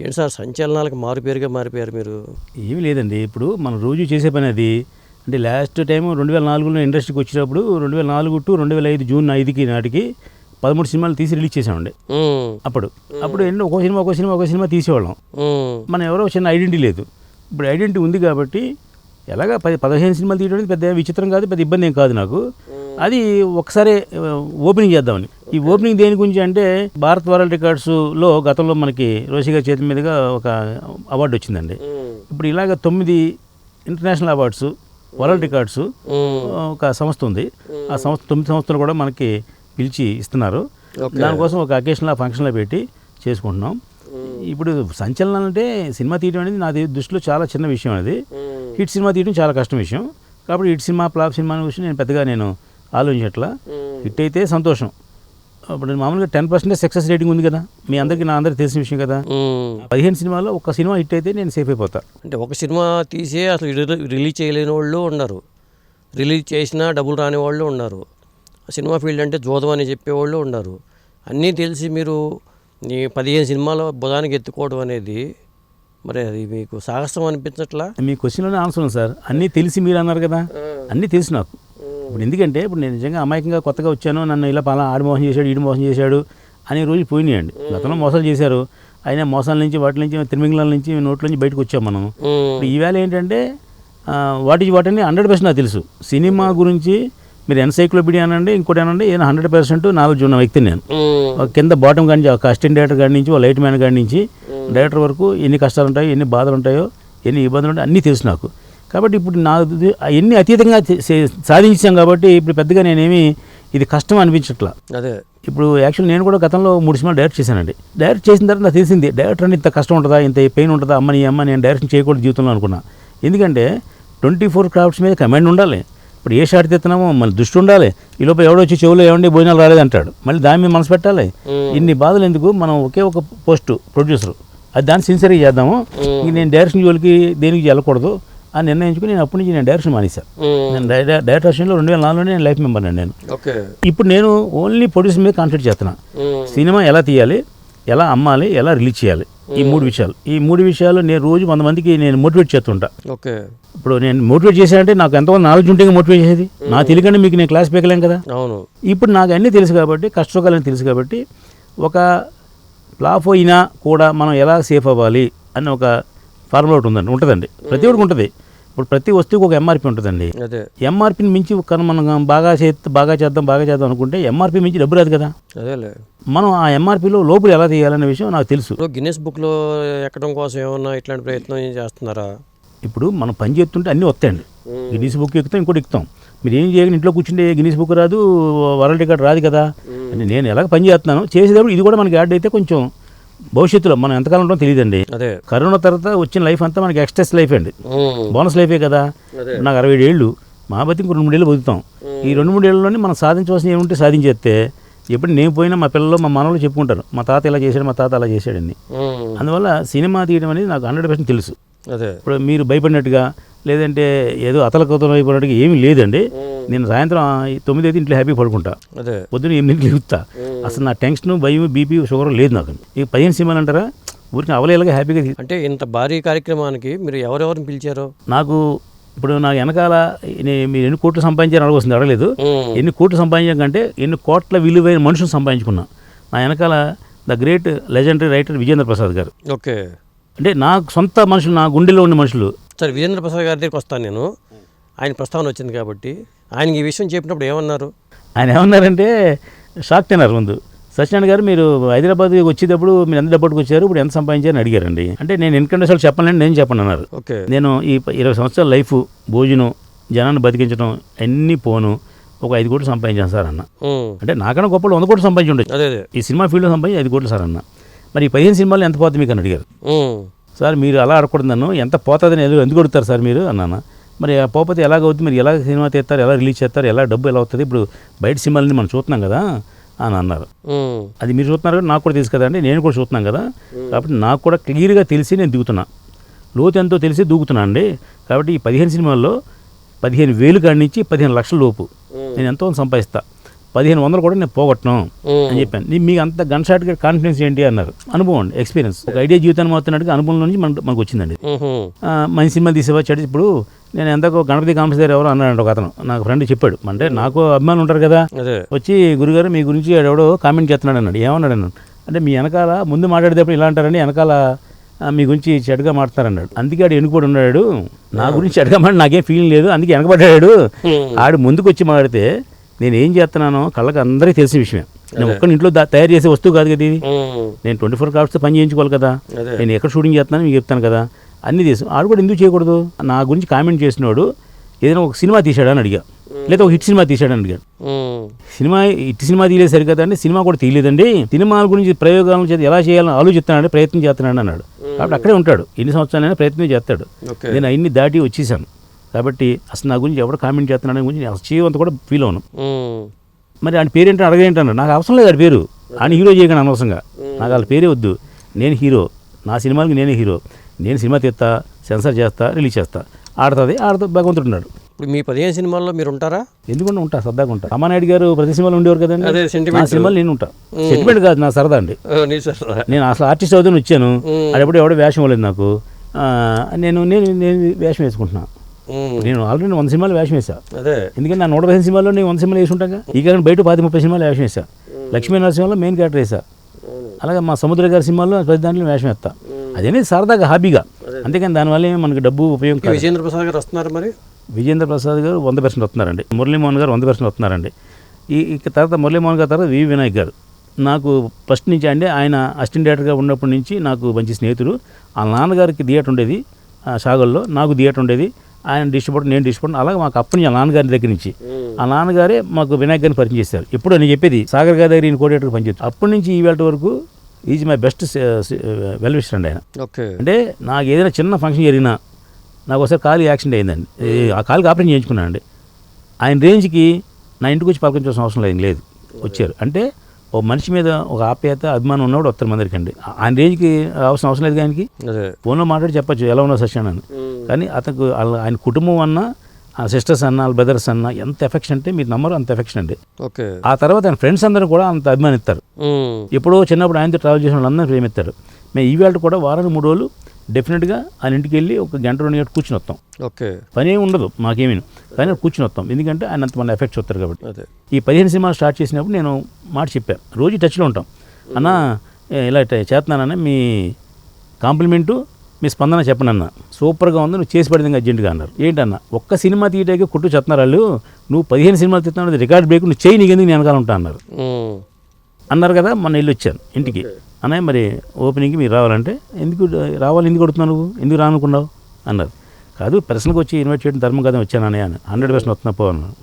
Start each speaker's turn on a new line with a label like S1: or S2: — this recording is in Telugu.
S1: ఏంటి సార్ సంచలనాలకు మారుపేరుగా మారిపోయారు మీరు?
S2: ఏమీ లేదండి. ఇప్పుడు మనం రోజు చేసే పని అది. అంటే లాస్ట్ టైం రెండు వేల నాలుగులో ఇండస్ట్రీకి వచ్చినప్పుడు రెండు వేల నాలుగు టు రెండు వేల ఐదు జూన్ ఐదుకి నాటికి పదమూడు సినిమాలు తీసి రిలీజ్ చేసామండి అప్పుడు. అప్పుడు ఎన్నో ఒక సినిమా ఒక సినిమా ఒక సినిమా తీసేవాళ్ళం. మనం ఎవరో చిన్న ఐడెంటిటీ లేదు. ఇప్పుడు ఐడెంటిటీ ఉంది కాబట్టి ఎలాగా పది పదిహేను సినిమాలు తీయడం అనేది పెద్ద విచిత్రం కాదు పెద్ద ఇబ్బంది ఏం కాదు నాకు. అది ఒకసారి ఓపెనింగ్ చేద్దామని. ఈ ఓపెనింగ్ దేని గురించి అంటే భారత్ వరల్డ్ రికార్డ్స్లో గతంలో మనకి రోషి గారి చేతి మీదుగా ఒక అవార్డు వచ్చిందండి. ఇప్పుడు ఇలాగ తొమ్మిది ఇంటర్నేషనల్ అవార్డ్స్ వరల్డ్ రికార్డ్స్ ఒక సంస్థ ఉంది. ఆ సంస్థ తొమ్మిది సంస్థలు కూడా మనకి పిలిచి ఇస్తున్నారు. దానికోసం ఒక అకేషన్లో ఫంక్షన్లో పెట్టి చేసుకుంటున్నాం. ఇప్పుడు సంచలనం అంటే సినిమా తీయడం అనేది నా దృష్టిలో చాలా చిన్న విషయం అది.
S1: ఉమ్,
S2: హిట్ సినిమా తీయడం చాలా కష్టం విషయం. కాబట్టి హిట్ సినిమా ఫ్లాప్ సినిమా విషయం నేను పెద్దగా నేను ఆలోచించట్లా? హిట్ అయితే సంతోషం. ఇప్పుడు మామూలుగా టెన్ పర్సెంట్ సక్సెస్ రేటింగ్ ఉంది కదా. మీ అందరికీ నా అందరికీ తెలిసిన విషయం కదా. పదిహేను సినిమాలో ఒక సినిమా హిట్ అయితే నేను సేఫ్ అయిపోతా.
S1: అంటే ఒక సినిమా తీసే అసలు రిలీ- రిలీజ్ చేయలేని వాళ్ళు ఉన్నారు. రిలీజ్ చేసినా డబ్బులు రాని వాళ్ళు ఉన్నారు. సినిమా ఫీల్డ్ అంటే జోదం అని చెప్పేవాళ్ళు ఉన్నారు. అన్నీ తెలిసి మీరు ఈ పదిహేను సినిమాల బుధానికి ఎత్తుకోవడం అనేది మరి అది మీకు సాహసం అనిపించట్లా?
S2: మీ క్వశ్చన్లోనే ఆన్సర్ ఉంది సార్. అన్నీ తెలిసి మీరు అన్నారు కదా. అన్నీ తెలుసు నాకు. ఇప్పుడు ఎందుకంటే ఇప్పుడు నేను నిజంగా అమాయకంగా కొత్తగా వచ్చాను నన్ను ఇలా పలా ఆడి మోసం చేశాడు ఈడు మోసం చేశాడు అనే రోజు పోయినాయండి. గతంలో మోసాలు చేశారు. అయినా మోసాల నుంచి వాటి నుంచి తిమింగళాల నుంచి నోట్ల నుంచి బయటకు వచ్చాం మనం ఇప్పుడు ఈవేళ ఏంటంటే ఆ, వాటి వాటిని హండ్రెడ్ పర్సెంట్ నాకు తెలుసు. సినిమా గురించి మీరు ఎన్సైక్లోపీడియా అనండి ఇంకోటి అనండి ఏదైనా హండ్రెడ్ పర్సెంట్ నాలెడ్జ్ ఉన్న వ్యక్తిని నేను. కింద బాటం కాడి నుంచి ఒక అసిస్టెంట్ డైరెక్టర్ కాడి నుంచి ఒక లైట్ మ్యాన్ కాడి నుంచి డైరెక్టర్ వరకు ఎన్ని కష్టాలు ఉంటాయో ఎన్ని బాధలు ఉంటాయో ఎన్ని ఇబ్బందులు ఉంటాయో అన్నీ తెలుసు నాకు. కాబట్టి ఇప్పుడు నా ఎన్ని అతీతంగా సాధించాం కాబట్టి ఇప్పుడు పెద్దగా నేనేమి ఇది కష్టం అనిపించట్లా.
S1: అదే.
S2: ఇప్పుడు యాక్చువల్ నేను కూడా గతంలో మూడు సినిమాలు డైరెక్ట్ చేశానండి. డైరెక్ట్ చేసిన తర్వాత నాకు తెలిసింది డైరెక్టర్ అంటే ఇంత కష్టం ఉంటుందా ఇంత పెయిన్ ఉంటుందా అమ్మని అమ్మ నేను డైరెక్షన్ చేయకూడదు జీవితంలో అనుకున్నా. ఎందుకంటే ట్వంటీ ఫోర్ క్రాఫ్ట్స్ మీద కమాండ్ ఉండాలి. ఇప్పుడు ఏ షాట్ తెస్తున్నామో మన దృష్టి ఉండాలి. ఈ లోపల ఎవడో వచ్చి చెవులో ఏమండి భోజనాలు రాలేదంటాడు మళ్ళీ దాని మీద మనసు పెట్టాలి. ఇన్ని బాధలు ఎందుకు? మనం ఒకే ఒక పోస్ట్ ప్రొడ్యూసర్. అది దాన్ని సిన్సియర్గా చేద్దాము. ఇంక నేను డైరెక్షన్ జోలికి దేనికి వెళ్ళకూడదు? అని నిర్ణయించుకుని నేను అప్పటి నుంచి నేను డైరెక్షన్ మానేశాను. నేను డై- డైరెక్టర్ విషయంలో రెండు వేల నాలుగులో నేను లైఫ్ మెంబర్ నేను.
S1: ఓకే.
S2: ఇప్పుడు నేను ఓన్లీ ప్రొడ్యూసర్ మీద కాన్సన్ట్రేట్ చేస్తున్నా. సినిమా ఎలా తీయాలి ఎలా అమ్మాలి ఎలా రిలీజ్ చేయాలి ఈ మూడు విషయాలు. ఈ మూడు విషయాలు నేను రోజు వంద మందికి నేను మోటివేట్ చేస్తుంటా.
S1: ఓకే.
S2: ఇప్పుడు నేను మోటివేట్ చేశానంటే నాకు ఎంతమంది నాలెడ్జ్ ఉంటే మోటివేట్ చేసేది? నా తెలియకంటే మీకు నేను క్లాస్ పీకలేం కదా?
S1: అవును.
S2: ఇప్పుడు నాకు అన్నీ తెలుసు కాబట్టి కష్టసుఖాలని తెలుసు కాబట్టి ఒక ఫ్లాప్ అయినా కూడా మనం ఎలా సేఫ్ అవ్వాలి అని ఒక ఫార్ములా ఒకటి ఉందండి ఉంటుందండి. ప్రతి ఒక్కరికి ఉంటుంది. ఇప్పుడు ప్రతి వస్తువుకి ఒక ఎంఆర్పి ఉంటుందండి. ఎంఆర్పిని మించి కనుక మనం బాగా చే బాగా చేద్దాం బాగా చేద్దాం అనుకుంటే ఎంఆర్పి మించి డబ్బు రాదు కదా. మనం ఆ ఎంఆర్పిలో లోపల ఎలా తీయాలనే విషయం నాకు తెలుసు.
S1: గిన్నెస్ బుక్లో ఎక్కడం కోసం ఏమన్నా ఇట్లాంటి ప్రయత్నం ఏం చేస్తున్నారా?
S2: ఇప్పుడు మనం పని చేస్తుంటే అన్నీ వస్తాయండి. గిన్నీస్ బుక్ ఎక్కుతాం ఇంకోటి ఎక్కుతాం. మీరు ఏం చేయగలి ఇంట్లో కూర్చుంటే గిన్నీస్ బుక్ రాదు వరల్డ్ రికార్డ్ రాదు కదా. నేను ఎలాగ పని చేస్తున్నాను చేసేటప్పుడు ఇది కూడా మనకి యాడ్ అయితే కొంచెం భవిష్యత్తులో మనం ఎంతకాలం ఉంటామో తెలియదండి.
S1: అదే.
S2: కరోనా తర్వాత వచ్చిన లైఫ్ అంతా మనకి ఎక్స్ట్రెస్ లైఫ్ అండి. బోనస్ లైఫే కదా. నాకు అరవై ఏళ్ళు. మా బతి ఇంకో రెండు మూడేళ్ళు బతుకుతాం. ఈ రెండు మూడేళ్ళలోనే మనం సాధించవలసిన ఏముంటే సాధించేస్తే ఎప్పుడు నేను పోయినా మా పిల్లలు మా మనవలు చెప్పుకుంటారు మా తాత ఇలా చేశాడు మా తాత అలా చేశాడని. అందువల్ల సినిమా తీయడం అనేది నాకు హండ్రెడ్ పర్సెంట్ తెలుసు. ఇప్పుడు మీరు భయపడినట్టుగా లేదంటే ఏదో అతలకతలం అయిపోయినట్టుగా ఏమీ లేదండి. నేను సాయంత్రం తొమ్మిది అయితే ఇంట్లో హ్యాపీ పడుకుంటా.
S1: అదే.
S2: పొద్దున ఎనిమిదింటికి లేపుతా. అసలు నా టెన్షన్ భయం బీపీ షుగర్ లేదు నాకు. ఈ పదిహేను సినిమాలు అంటారా? ఊరికి అవలేలాగా హ్యాపీగా
S1: అంటే ఇంత భారీ కార్యక్రమానికి మీరు ఎవరెవరిని పిలిచారు?
S2: నాకు ఇప్పుడు నా వెనకాల మీరు ఎన్ని కోట్లు సంపాదించారని అడగవస్తుంది అడగలేదు. ఎన్ని కోట్లు సంపాదించాం కంటే ఎన్ని కోట్ల విలువైన మనుషులు సంపాదించుకున్నా. నా వెనకాల the great legendary writer Vijayendra Prasad garu.
S1: Okay.
S2: అంటే నా సొంత మనుషులు నా గుండెలో ఉన్న మనుషులు.
S1: సరే విజేంద్ర ప్రసాద్ గారి దగ్గరికి వస్తాను నేను. ఆయన ప్రస్తావన వచ్చింది కాబట్టి ఆయనకి ఈ విషయం చెప్పినప్పుడు ఏమన్నారు?
S2: ఆయన ఏమన్నారంటే షాక్ తిన్నారు ముందు. సత్యనారాయణ గారు మీరు హైదరాబాద్ వచ్చేటప్పుడు మీరు ఎంత డబ్బుకి వచ్చారు ఇప్పుడు ఎంత సంపాదించారని అడిగారండి. అంటే నేను ఇన్కమ్ అసలు చెప్పాలని నేను చెప్పను అన్నారు.
S1: ఓకే.
S2: నేను ఈ ఇరవై సంవత్సరాల లైఫ్ భోజనం జనాన్ని బతికించడం అన్నీ పోను ఒక ఐదు కోట్లు సంపాదించాను సార్ అన్న. అంటే నాకన్నా గొప్ప వంద కోట్లు సంపాదించి ఉండొచ్చు. ఈ సినిమా ఫీల్డ్లో సంపాదించి ఐదు కోట్లు సార్ అన్న. మరి ఈ పదిహేను సినిమాలు ఎంత పోతుంది మీకు అని అడిగారు. సార్ మీరు అలా అడగకూడదు నన్ను ఎంత పోతుందని ఎందుకు అడుగుతారు సార్ మీరు? అన్నాను. మరి ఆ పోతే ఎలాగవుతుంది మీరు ఎలా సినిమా తీస్తారు? ఎలా రిలీజ్ చేస్తారు? ఎలా డబ్బు ఎలా అవుతుంది ఇప్పుడు బయట సినిమాలని మనం చూస్తున్నాం కదా అని అన్నారు. అది మీరు చూస్తున్నారు కదా నాకు కూడా తెలుసు కదండి నేను కూడా చూస్తున్నాను కదా. కాబట్టి నాకు కూడా క్లియర్గా తెలిసి నేను దిగుతున్నా. లోతు ఎంతో తెలిసి దూకుతున్నా అండి. కాబట్టి ఈ పదిహేను సినిమాల్లో పదిహేను వేలు కాడి నుంచి పదిహేను లక్షల లోపు నేను ఎంతో సంపాదిస్తా. పదిహేను వందలు కూడా నేను పోగొట్టను. అని చెప్పాను. మీకు అంత గన్ షాట్గా కాన్ఫిడెన్స్ ఏంటి అన్నారు. అనుభవం అండి ఎక్స్పీరియన్స్ ఒక ఐడియా జీవితాన్ని మొత్తం అనుభవం నుంచి మనకు మనకు వచ్చిందండి మంచి సినిమాలు తీసేవచ్చాడు ఇప్పుడు నేను ఎంతకో గణపతి కాంప్లెక్స్ దగ్గర ఎవరో అన్నాడు ఒక అతను నాకు ఫ్రెండ్ చెప్పాడు. అంటే నాకు అభిమానులు ఉంటారు కదా. వచ్చి గురుగారు మీ గురించి ఎవడో కామెంట్ చేస్తున్నాడు అన్నాడు. ఏమన్నాడు అన్నాడు? అంటే మీ వెనకాల ముందు మాట్లాడేటప్పుడు ఇలా అంటారని వెనకాల మీ గురించి చెడుగా మాట్లాడతారన్నాడు అందుకే ఆడు వెనుకబడి ఉన్నాడు. నా గురించి చెడుగా మాట నాకేం ఫీలింగ్ లేదు. అందుకే వెనకబడ్డాడు. ఆడు ముందుకు వచ్చి మాట్లాడితే నేను ఏం చేస్తున్నానో కళ్ళకి అందరికీ తెలిసిన విషయమే. నేను ఒక్కని ఇంట్లో తయారు చేసే వస్తువు కాదు కదా ఇది. నేను ట్వంటీ ఫోర్ అవర్స్ పని చేయించుకోవాలి కదా. నేను ఎక్కడ షూటింగ్ చేస్తున్నాను మీకు చెప్తాను కదా. అన్ని తెలుసు ఆడు కూడా ఎందుకు చేయకూడదు? నా గురించి కామెంట్ చేసినోడు ఏదైనా ఒక సినిమా తీశాడా అని అడిగా లేదా ఒక హిట్ సినిమా తీశాడు అని అడిగాడు. సినిమా హిట్ సినిమా తీయలేదు సరికదండి సినిమా కూడా తీయలేదండి. సినిమాల గురించి ప్రయోగాలు చేసి ఎలా చేయాలని ఆలోచిస్తున్నాడు ప్రయత్నం చేస్తున్నాడు అన్నాడు. కాబట్టి అక్కడే ఉంటాడు. ఎన్ని సంవత్సరాలైనా ప్రయత్నం చేస్తాడు. నేను అన్ని దాటి వచ్చేసాను. కాబట్టి అసలు నా గురించి ఎవడు కామెంట్ చేస్తున్నాడు గురించి నేను అసలు చేయవంత కూడా ఫీల్ అవును. మరి ఆయన పేరు ఏంటో అడగేంటన్నాడు నాకు అవసరం లేదు ఆడి పేరు. ఆయన హీరో చేయకండి అనవసరంగా. నాకు వాళ్ళ పేరే వద్దు. నేను హీరో. నా సినిమాకి నేనే హీరో. నేను సినిమా తీస్తా సెన్సర్ చేస్తా రిలీజ్ చేస్తా. ఆడుతుంది ఆడుతూ భగవంతుడు ఉన్నాడు.
S1: ఇప్పుడు మీ పదిహేను సినిమాల్లో మీరు ఉంటారా?
S2: ఎందుకంటే ఉంటా సరదాగా ఉంటా. రామానాయుడు గారు ప్రతి సినిమాలో ఉండేవారు కదండి.
S1: అదే సెంటిమెంట్
S2: సినిమాలు నేను ఉంటా. సెంటిమెంట్ కాదు నా సరదా అండి. నేను అసలు ఆర్టిస్ట్ అవుతాను వచ్చాను. అప్పుడు ఎవడో వేషం ఇవ్వలేదు నాకు. ఆ, నేను నేను నేను వేషం వేసుకుంటున్నా.
S1: ఉమ్.
S2: నేను ఆల్రెడీ వంద సినిమాలు వేషం వేసా
S1: అదే.
S2: ఎందుకంటే నా నూట పదిహేను సినిమాల్లో నేను వంద సినిమాలు వేసి ఉంటాగా ఈ కారణం బయట పాతి ముప్పై సినిమాలు వేషం వేసా లక్ష్మీ నరసింహలో మెయిన్ క్యారెక్టర్ వేసా అలాగే మా సముద్ర గారి సినిమాల్లో ప్రతి దాంట్లో వేషం వేస్తా. అదేనే సరదాగా హాబీగా? అంతేకాని దానివల్ల మనకి డబ్బు ఉపయోగం
S1: విజేంద్ర ప్రసాద్ గారు వస్తున్నారు మరి?
S2: విజేంద్ర ప్రసాద్ గారు వంద పర్సెంట్ వస్తున్నారండి. మురళీమోహన్ గారు వంద పర్సెంట్ వస్తున్నారండి. ఈ తర్వాత మురళీమోహన్ గారి తర్వాత వి వినాయక్ గారు. నాకు ఫస్ట్ నుంచి అండి ఆయన అసిస్టెంట్ డైరెక్టర్గా ఉన్నప్పటి నుంచి నాకు మంచి స్నేహితుడు. ఆ నాన్నగారికి థియేటర్ ఉండేది ఆ షాగల్లో నాకు థియేటర్ ఉండేది. ఆయన డిస్ట్రిబ్యూటర్ నేను డిస్ట్రిబ్యూటర్ అలాగే మాకు అప్పటి నుంచి ఆ నాన్నగారి దగ్గర నుంచి. ఆ నాన్నగారే మాకు వినాయక్ గారిని పరిచయం చేశారు. ఇప్పుడు నేను చెప్పేది సాగర్ గారి దగ్గర కోడేటర్కి పనిచేస్తాను అప్పటి నుంచి ఈ వేళ వరకు is my best well wisher అండి ఆయన.
S1: ఓకే.
S2: అంటే నాకు ఏదైనా చిన్న ఫంక్షన్ జరిగినా నాకు ఒకసారి కాలు యాక్సిడెంట్ అయిందండి. ఆ కాలుకి ఆపరేషన్ చేయించుకున్నాను అండి ఆయన రేంజ్కి నా ఇంటికి వచ్చి పలకరించాల్సిన అవసరం లేదు లేదు. వచ్చారు. అంటే ఓ మనిషి మీద ఒక ఆప్యాయత అభిమానం ఉన్నవాడు వస్తారు మందరికి అండి ఆయన రేంజ్కి రావాల్సిన అవసరం లేదు ఆయనకి. ఫోన్లో మాట్లాడి చెప్పచ్చు ఎలా ఉన్నావు సత్యాన్ అని. కానీ వాళ్ళ- ఆయన కుటుంబం అన్న ఆ సిస్టర్స్ అన్న వాళ్ళ బ్రదర్స్ అన్న ఎంత ఎఫెక్షన్ అంటే మీరు నమ్మరు అంత ఎఫెక్షన్ అండి.
S1: ఓకే.
S2: ఆ తర్వాత ఆయన ఫ్రెండ్స్ అందరూ కూడా అంత అభిమానిస్తారు. ఎప్పుడో చిన్నప్పుడు ఆయనతో ట్రావెల్ చేసిన వాళ్ళందరూ ప్రేమిస్తారు. మేము ఈవేళ కూడా వారానికి మూడు రోజులు డెఫినెట్గా ఆయన ఇంటికి వెళ్ళి ఒక గంట రెండు గంటలు కూర్చుని వస్తాం.
S1: ఓకే.
S2: పని ఏమి ఉండదు మాకేమీ కానీ కూర్చుని వస్తాం. ఎందుకంటే ఆయన అంత మన ఎఫెక్ట్స్ వస్తారు కాబట్టి. ఈ పదిహేను సినిమాలు స్టార్ట్ చేసినప్పుడు నేను మాట చెప్పాను రోజు టచ్లో ఉంటాం. అన్న ఇలా చేస్తున్నానని మీ కాంప్లిమెంటు మీ స్పందన చెప్పండి అన్న. సూపర్గా ఉంది నువ్వు చేసి పడింది అర్జెంటుగా అన్నారు. ఏంటన్న ఒక్క సినిమా తీయటానికి కుట్టు చెప్తున్నారు వాళ్ళు. నువ్వు పదిహేను సినిమాలు తీస్తున్నావు రికార్డ్ బ్రేక్ నువ్వు చేయి నీకెందుకు నేను వెనకాల ఉంటా అన్నారు. అన్నారు కదా మొన్న వెళ్ళి వచ్చాను ఇంటికి. అన్నయ్య మరి ఓపెనింగ్కి మీరు రావాలంటే ఎందుకు రావాలి ఎందుకు కొడుతున్నావు నువ్వు? ఎందుకు రానుకున్నావు? అన్నారు. కాదు ప్రశ్నకు వచ్చి ఇన్వైట్ చేయడం ధర్మం కదా వచ్చాను అన్నయ్య అని. హండ్రెడ్ పర్సెంట్ వస్తున్నా పో అన్నాను